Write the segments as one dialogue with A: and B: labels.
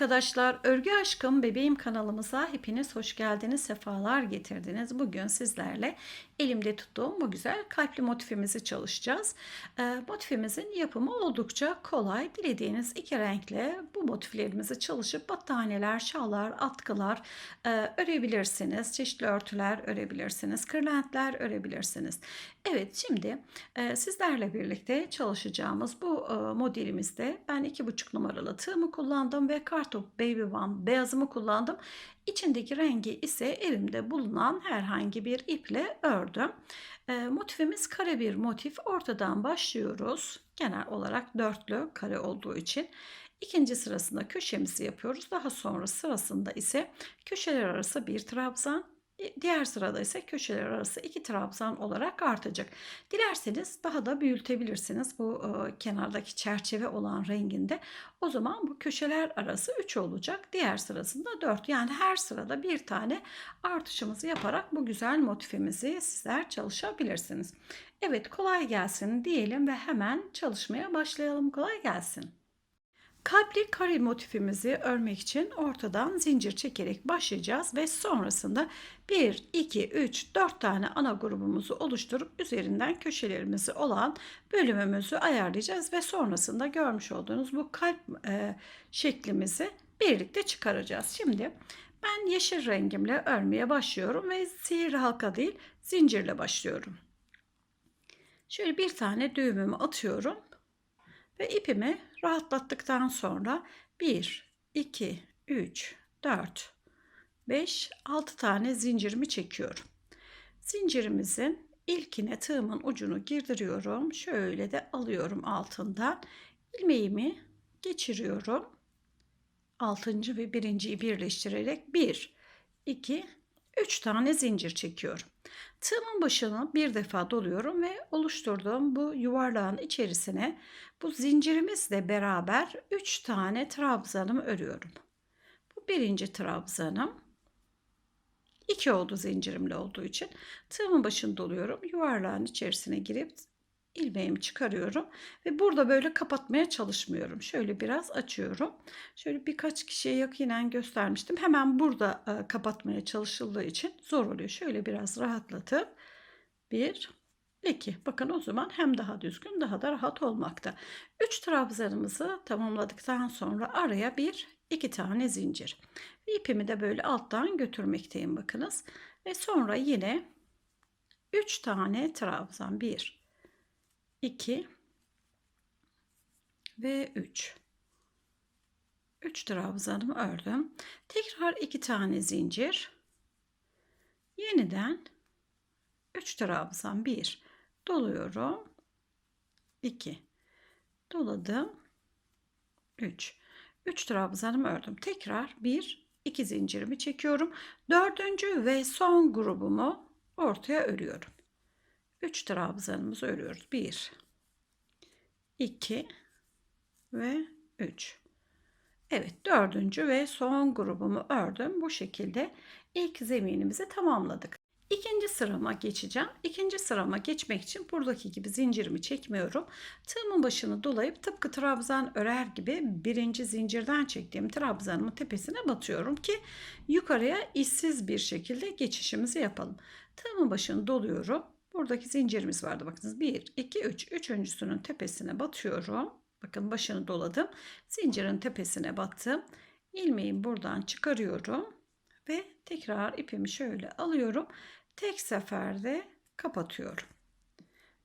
A: arkadaşlar. Örgü Aşkım Bebeğim kanalımıza hepiniz hoş geldiniz, sefalar getirdiniz. Bugün sizlerle elimde tuttuğum bu güzel kalpli motifimizi çalışacağız. Ee, motifimizin yapımı oldukça kolay. Dilediğiniz iki renkle bu motiflerimizi çalışıp battaniyeler, şallar, atkılar e, örebilirsiniz. Çeşitli örtüler örebilirsiniz. Kırlentler örebilirsiniz. Evet şimdi e, sizlerle birlikte çalışacağımız bu e, modelimizde ben iki buçuk numaralı tığımı kullandım ve Kartop Baby One beyazımı kullandım. İçindeki rengi ise elimde bulunan herhangi bir iple ördüm. E, motifimiz kare bir motif. Ortadan başlıyoruz. Genel olarak dörtlü kare olduğu için. İkinci sırasında köşemizi yapıyoruz. Daha sonra sırasında ise köşeler arası bir trabzan, Diğer sırada ise köşeler arası iki trabzan olarak artacak. Dilerseniz daha da büyütebilirsiniz bu e, kenardaki çerçeve olan renginde. O zaman bu köşeler arası 3 olacak. Diğer sırasında 4. Yani her sırada bir tane artışımızı yaparak bu güzel motifimizi sizler çalışabilirsiniz. Evet kolay gelsin diyelim ve hemen çalışmaya başlayalım. Kolay gelsin. Kalpli kare motifimizi örmek için ortadan zincir çekerek başlayacağız ve sonrasında 1, 2, 3, 4 tane ana grubumuzu oluşturup üzerinden köşelerimizi olan bölümümüzü ayarlayacağız ve sonrasında görmüş olduğunuz bu kalp e, şeklimizi birlikte çıkaracağız. Şimdi ben yeşil rengimle örmeye başlıyorum ve sihirli halka değil zincirle başlıyorum. Şöyle bir tane düğümümü atıyorum ve ipimi rahatlattıktan sonra 1, 2, 3, 4, 5, 6 tane zincirimi çekiyorum. Zincirimizin ilkine tığımın ucunu girdiriyorum. Şöyle de alıyorum altından. ilmeğimi geçiriyorum. Altıncı ve birinciyi birleştirerek 1, 2, 3 tane zincir çekiyorum. Tığımın başını bir defa doluyorum ve oluşturduğum bu yuvarlağın içerisine bu zincirimizle beraber 3 tane trabzanımı örüyorum. Bu birinci trabzanım. 2 oldu zincirimle olduğu için. Tığımın başını doluyorum. Yuvarlağın içerisine girip ilmeğimi çıkarıyorum ve burada böyle kapatmaya çalışmıyorum. Şöyle biraz açıyorum. Şöyle birkaç kişiye yakinen göstermiştim. Hemen burada e, kapatmaya çalışıldığı için zor oluyor. Şöyle biraz rahatlatıp bir, iki. Bakın o zaman hem daha düzgün daha da rahat olmakta. Üç trabzanımızı tamamladıktan sonra araya bir, iki tane zincir. İpimi de böyle alttan götürmekteyim bakınız. Ve sonra yine üç tane trabzan. Bir, 2 ve 3. 3 trabzanımı ördüm. Tekrar 2 tane zincir. Yeniden 3 trabzan 1 doluyorum. 2 doladım. 3 3 trabzanımı ördüm. Tekrar 1 2 zincirimi çekiyorum. Dördüncü ve son grubumu ortaya örüyorum. 3 trabzanımızı örüyoruz. 1 2 ve 3. Evet dördüncü ve son grubumu ördüm. Bu şekilde ilk zeminimizi tamamladık. İkinci sırama geçeceğim. İkinci sırama geçmek için buradaki gibi zincirimi çekmiyorum. Tığımın başını dolayıp tıpkı trabzan örer gibi birinci zincirden çektiğim trabzanımın tepesine batıyorum ki yukarıya işsiz bir şekilde geçişimizi yapalım. Tığımın başını doluyorum. Buradaki zincirimiz vardı bakınız. 1, 2, 3. Üçüncüsünün tepesine batıyorum. Bakın başını doladım. Zincirin tepesine battım. İlmeğimi buradan çıkarıyorum. Ve tekrar ipimi şöyle alıyorum. Tek seferde kapatıyorum.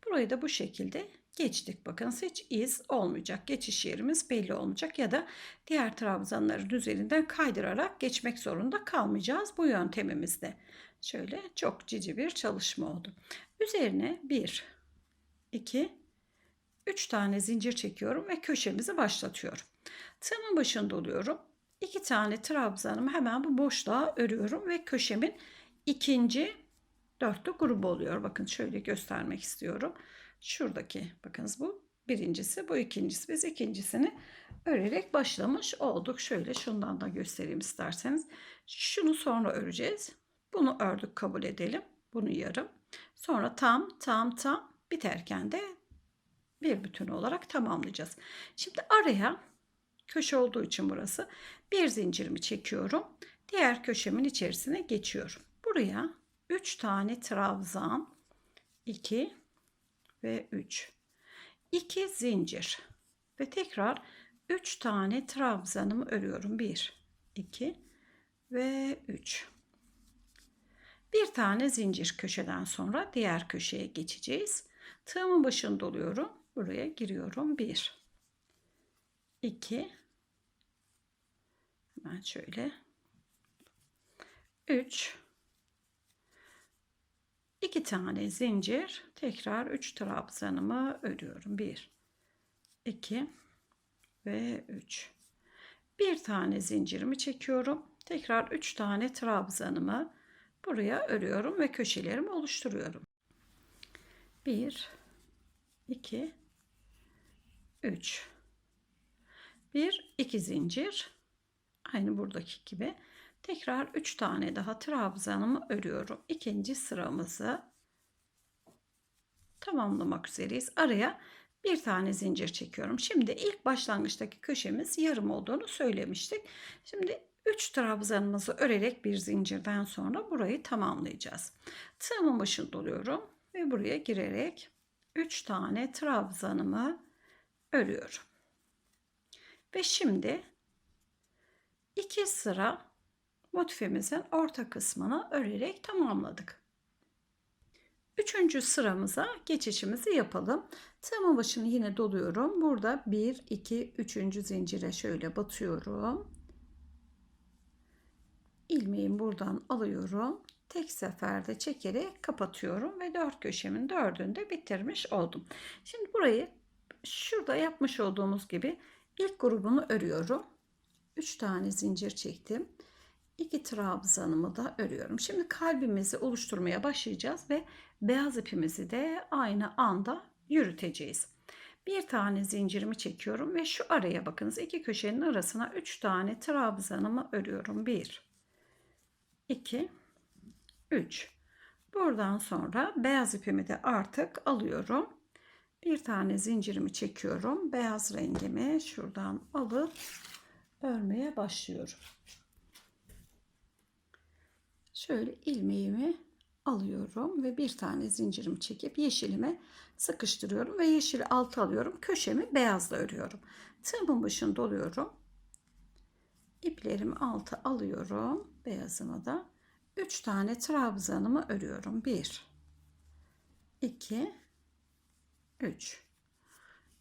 A: Burayı da bu şekilde geçtik. Bakın hiç iz olmayacak. Geçiş yerimiz belli olmayacak ya da diğer trabzanların üzerinden kaydırarak geçmek zorunda kalmayacağız bu yöntemimizde. Şöyle çok cici bir çalışma oldu. Üzerine 1, 2, 3 tane zincir çekiyorum ve köşemizi başlatıyorum. Tığımın başında doluyorum. 2 tane trabzanımı hemen bu boşluğa örüyorum ve köşemin ikinci dörtlü grubu oluyor. Bakın şöyle göstermek istiyorum. Şuradaki bakınız bu birincisi bu ikincisi biz ikincisini örerek başlamış olduk. Şöyle şundan da göstereyim isterseniz. Şunu sonra öreceğiz. Bunu ördük kabul edelim. Bunu yarım. Sonra tam tam tam biterken de bir bütün olarak tamamlayacağız. Şimdi araya köşe olduğu için burası. Bir zincirimi çekiyorum. Diğer köşemin içerisine geçiyorum. Buraya 3 tane trabzan 2 ve 3. 2 zincir ve tekrar 3 tane trabzanımı örüyorum. 1 2 ve 3. Bir tane zincir köşeden sonra diğer köşeye geçeceğiz. Tığımın başını doluyorum. Buraya giriyorum. 1 2 Hemen şöyle 3 2 tane zincir tekrar 3 trabzanımı örüyorum 1 2 ve 3 bir tane zincirimi çekiyorum tekrar 3 tane trabzanımı buraya örüyorum ve köşelerimi oluşturuyorum. 1 2 3 1 2 zincir. Aynı buradaki gibi. Tekrar 3 tane daha trabzanımı örüyorum. İkinci sıramızı tamamlamak üzereyiz. Araya bir tane zincir çekiyorum. Şimdi ilk başlangıçtaki köşemiz yarım olduğunu söylemiştik. Şimdi 3 trabzanımızı örerek bir zincirden sonra burayı tamamlayacağız tığımın başını doluyorum ve buraya girerek 3 tane trabzanımı örüyorum ve şimdi iki sıra motifimizin orta kısmını örerek tamamladık. Üçüncü sıramıza geçişimizi yapalım. Tığımın başını yine doluyorum. Burada 1, 2, 3. zincire şöyle batıyorum. İlmeğimi buradan alıyorum. Tek seferde çekerek kapatıyorum ve dört köşemin dördünü de bitirmiş oldum. Şimdi burayı şurada yapmış olduğumuz gibi ilk grubunu örüyorum. 3 tane zincir çektim. 2 trabzanımı da örüyorum. Şimdi kalbimizi oluşturmaya başlayacağız ve beyaz ipimizi de aynı anda yürüteceğiz. Bir tane zincirimi çekiyorum ve şu araya bakınız. iki köşenin arasına 3 tane trabzanımı örüyorum. 1 2 3 Buradan sonra beyaz ipimi de artık alıyorum. Bir tane zincirimi çekiyorum. Beyaz rengimi şuradan alıp örmeye başlıyorum. Şöyle ilmeğimi alıyorum ve bir tane zincirimi çekip yeşilime sıkıştırıyorum ve yeşili altı alıyorum. Köşemi beyazla örüyorum. Tığımın başını doluyorum. İplerimi altı alıyorum. Beyazımı da 3 tane trabzanımı örüyorum. 1 2 3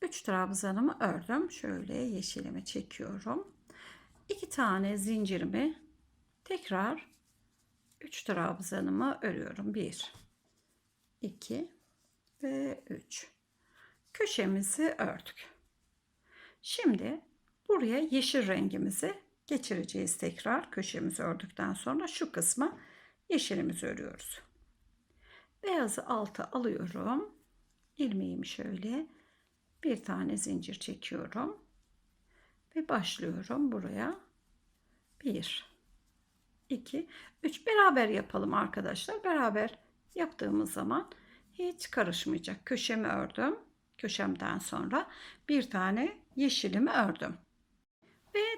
A: 3 trabzanımı ördüm. Şöyle yeşilimi çekiyorum. 2 tane zincirimi tekrar 3 trabzanımı örüyorum. 1 2 ve 3 köşemizi ördük. Şimdi buraya yeşil rengimizi geçireceğiz tekrar. Köşemizi ördükten sonra şu kısma yeşilimizi örüyoruz. Beyazı alta alıyorum. İlmeğimi şöyle bir tane zincir çekiyorum. Ve başlıyorum buraya. 1 2 3 beraber yapalım arkadaşlar. Beraber yaptığımız zaman hiç karışmayacak. Köşemi ördüm. Köşemden sonra bir tane yeşilimi ördüm.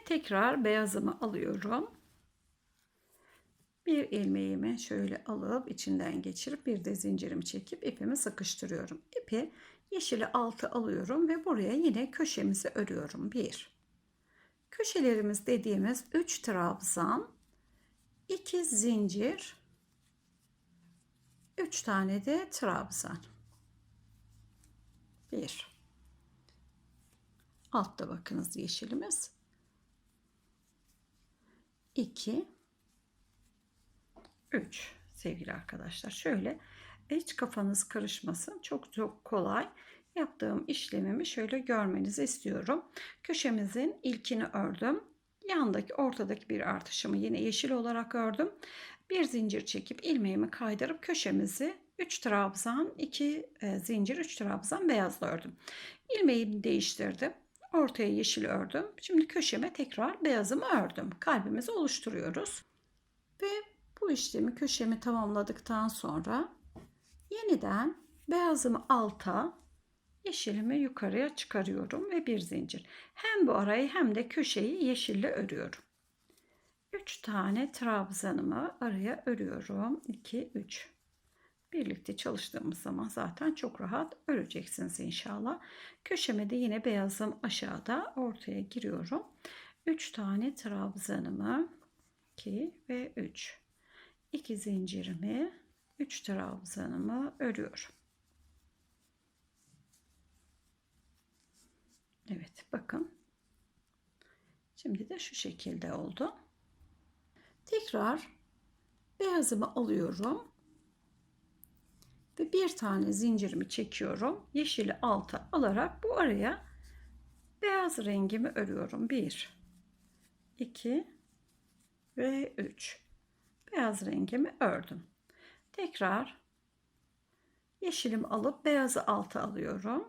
A: Tekrar beyazımı alıyorum. Bir ilmeğimi şöyle alıp içinden geçirip bir de zincirimi çekip ipimi sıkıştırıyorum. İpi yeşili altı alıyorum ve buraya yine köşemizi örüyorum. 1 Köşelerimiz dediğimiz 3 trabzan, 2 zincir, 3 tane de trabzan. 1 Altta bakınız yeşilimiz. 2 3 sevgili arkadaşlar. Şöyle hiç kafanız karışmasın. Çok çok kolay yaptığım işlemimi şöyle görmenizi istiyorum. Köşemizin ilkini ördüm. Yandaki ortadaki bir artışımı yine yeşil olarak ördüm. Bir zincir çekip ilmeğimi kaydırıp köşemizi 3 trabzan 2 e, zincir 3 trabzan beyazla ördüm. İlmeğimi değiştirdim. Ortaya yeşil ördüm. Şimdi köşeme tekrar beyazımı ördüm. Kalbimizi oluşturuyoruz. Ve bu işlemi köşemi tamamladıktan sonra yeniden beyazımı alta yeşilimi yukarıya çıkarıyorum ve bir zincir. Hem bu arayı hem de köşeyi yeşille örüyorum. 3 tane trabzanımı araya örüyorum. 2 3. Birlikte çalıştığımız zaman zaten çok rahat öreceksiniz inşallah. Köşeme de yine beyazım aşağıda ortaya giriyorum. 3 tane trabzanımı 2 ve 3. 2 zincirimi 3 trabzanımı örüyorum. Evet bakın. Şimdi de şu şekilde oldu. Tekrar beyazımı alıyorum. Ve bir tane zincirimi çekiyorum. Yeşili alta alarak bu araya beyaz rengimi örüyorum. 1 2 ve 3. Beyaz rengimi ördüm. Tekrar yeşilimi alıp beyazı alta alıyorum.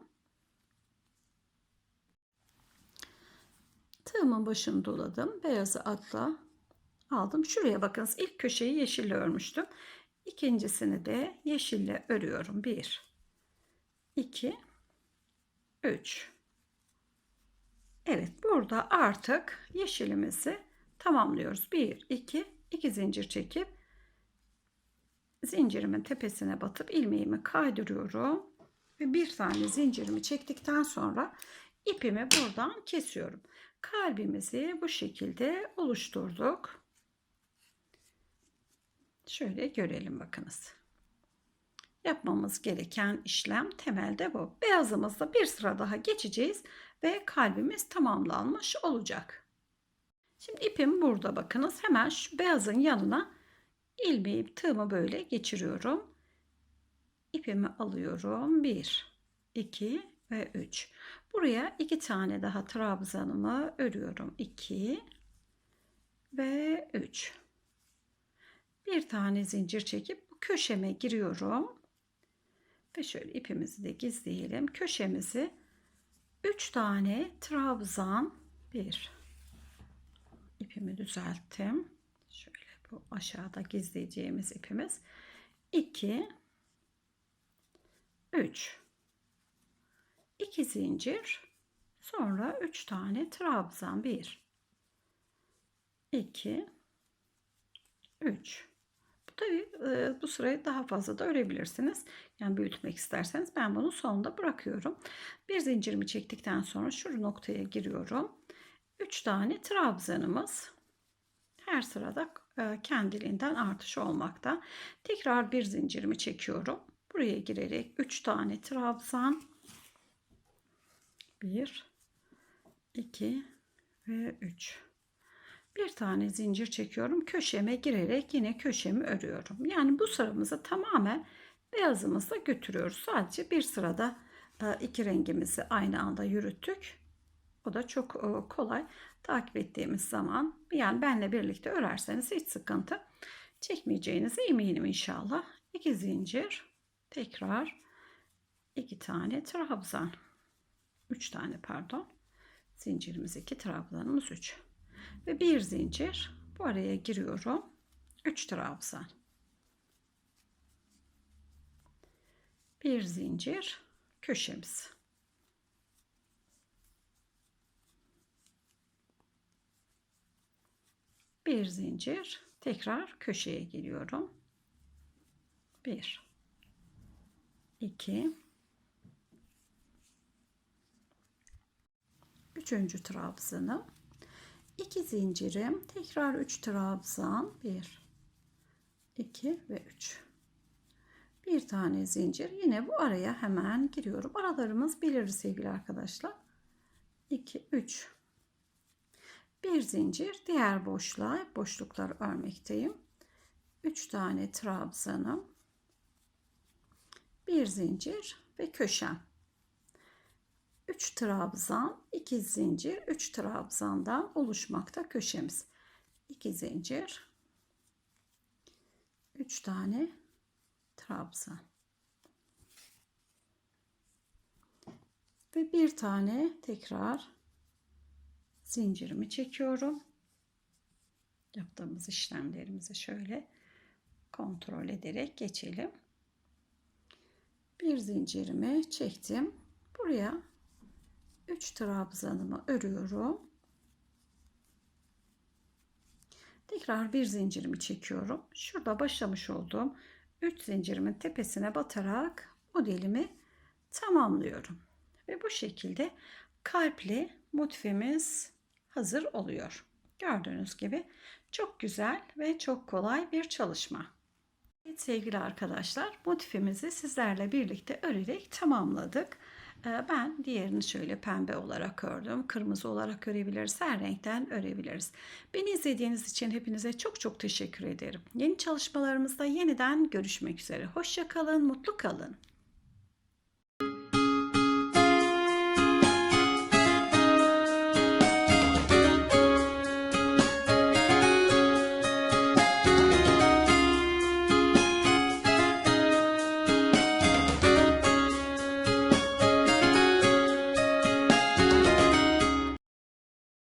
A: Tığımın başını doladım. Beyazı atla aldım. Şuraya bakınız. ilk köşeyi yeşille örmüştüm. İkincisini de yeşille örüyorum. 1 2 3 Evet burada artık yeşilimizi tamamlıyoruz. 1 2 2 zincir çekip zincirimin tepesine batıp ilmeğimi kaydırıyorum ve bir tane zincirimi çektikten sonra ipimi buradan kesiyorum. Kalbimizi bu şekilde oluşturduk. Şöyle görelim bakınız. Yapmamız gereken işlem temelde bu. Beyazımızda bir sıra daha geçeceğiz ve kalbimiz tamamlanmış olacak. Şimdi ipim burada bakınız. Hemen şu beyazın yanına ilmeği tığımı böyle geçiriyorum. İpimi alıyorum. 1, 2 ve 3. Buraya iki tane daha trabzanımı örüyorum. 2 ve 3. Bir tane zincir çekip bu köşeme giriyorum. Ve şöyle ipimizi de gizleyelim. Köşemizi 3 tane trabzan 1 ipimi düzelttim. Şöyle bu aşağıda gizleyeceğimiz ipimiz 2 3 2 zincir sonra 3 tane trabzan 1 2 3 bu tabi e, bu sırayı daha fazla da örebilirsiniz. Yani büyütmek isterseniz ben bunu sonda bırakıyorum. Bir zincirimi çektikten sonra şu noktaya giriyorum. 3 tane trabzanımız her sırada e, kendiliğinden artış olmakta. Tekrar bir zincirimi çekiyorum. Buraya girerek 3 tane trabzan 1 2 ve 3 bir tane zincir çekiyorum köşeme girerek yine köşemi örüyorum. Yani bu sıramızı tamamen beyazımızla götürüyoruz. Sadece bir sırada e, iki rengimizi aynı anda yürüttük. O da çok e, kolay. Takip ettiğimiz zaman yani benle birlikte örerseniz hiç sıkıntı çekmeyeceğinize eminim inşallah. İki zincir tekrar iki tane trabzan. 3 tane pardon. Zincirimiz 2, trabzanımız 3. Ve bir zincir bu araya giriyorum. 3 trabzan. Bir zincir köşemiz. Bir zincir tekrar köşeye geliyorum. 1 2 üçüncü trabzanım. 2 zincirim. Tekrar 3 trabzan. 1 2 ve 3. Bir tane zincir. Yine bu araya hemen giriyorum. Aralarımız belirli sevgili arkadaşlar. 2 3 bir zincir diğer boşluğa boşluklar örmekteyim. 3 tane trabzanım. Bir zincir ve köşem. 3 trabzan, 2 zincir, 3 trabzandan oluşmakta köşemiz. 2 zincir, 3 tane trabzan. Ve bir tane tekrar zincirimi çekiyorum. Yaptığımız işlemlerimizi şöyle kontrol ederek geçelim. Bir zincirimi çektim Buraya 3 trabzanımı örüyorum. Tekrar bir zincirimi çekiyorum. Şurada başlamış olduğum 3 zincirimin tepesine batarak modelimi tamamlıyorum. Ve bu şekilde kalpli motifimiz hazır oluyor. Gördüğünüz gibi çok güzel ve çok kolay bir çalışma. Evet sevgili arkadaşlar motifimizi sizlerle birlikte örerek tamamladık. Ee, Ben diğerini şöyle pembe olarak ördüm. Kırmızı olarak örebiliriz. Her renkten örebiliriz. Beni izlediğiniz için hepinize çok çok teşekkür ederim. Yeni çalışmalarımızda yeniden görüşmek üzere. Hoşça kalın, mutlu kalın.